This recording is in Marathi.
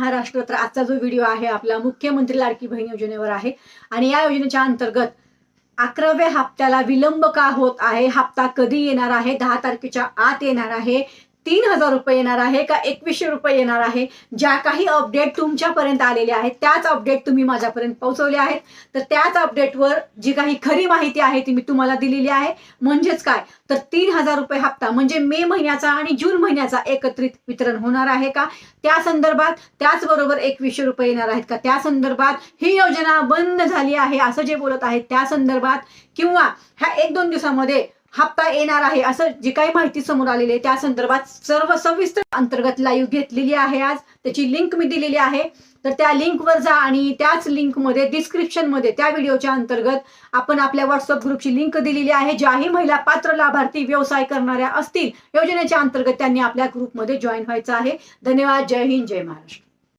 महाराष्ट्र तर आजचा जो व्हिडिओ आहे आपला मुख्यमंत्री लाडकी बहीण योजनेवर आहे. आणि या योजनेच्या अंतर्गत अकराव्या हप्त्याला विलंब का होत आहे? हप्ता कधी येणार आहे? दहा तारखेच्या आत येणार आहे. तीन हजार रुपये येणार आहे का एकवीसशे रुपये येणार आहे? ज्या काही अपडेट तुमच्यापर्यंत आलेल्या आहेत त्याच अपडेट तुम्ही माझ्यापर्यंत पोहोचवल्या आहेत. तर त्याच अपडेटवर जी काही खरी माहिती आहे ती मी तुम्हाला दिलेली आहे. म्हणजेच काय? तर तीन हजार रुपये हप्ता म्हणजे मे महिन्याचा आणि जून महिन्याचा एकत्रित वितरण होणार आहे का? त्या संदर्भात त्याचबरोबर एकवीसशे रुपये येणार आहेत का? त्या संदर्भात ही योजना बंद झाली आहे असं जे बोलत आहेत त्या संदर्भात किंवा ह्या एक दोन दिवसामध्ये हप्ता येणार आहे असं जी काही माहिती समोर आलेली आहे त्या संदर्भात सर्व सविस्तर अंतर्गत लाईव्ह घेतलेली आहे आज. त्याची लिंक मी दिलेली आहे. तर त्या लिंकवर जा आणि त्याच लिंकमध्ये डिस्क्रिप्शनमध्ये त्या व्हिडिओच्या अंतर्गत आपण आपल्या व्हॉट्सअप ग्रुपची लिंक दिलेली आहे. ज्याही महिला पात्र लाभार्थी व्यवसाय करणाऱ्या असतील योजनेच्या अंतर्गत त्यांनी आपल्या ग्रुपमध्ये जॉईन व्हायचं आहे. धन्यवाद. जय हिंद. जय महाराष्ट्र.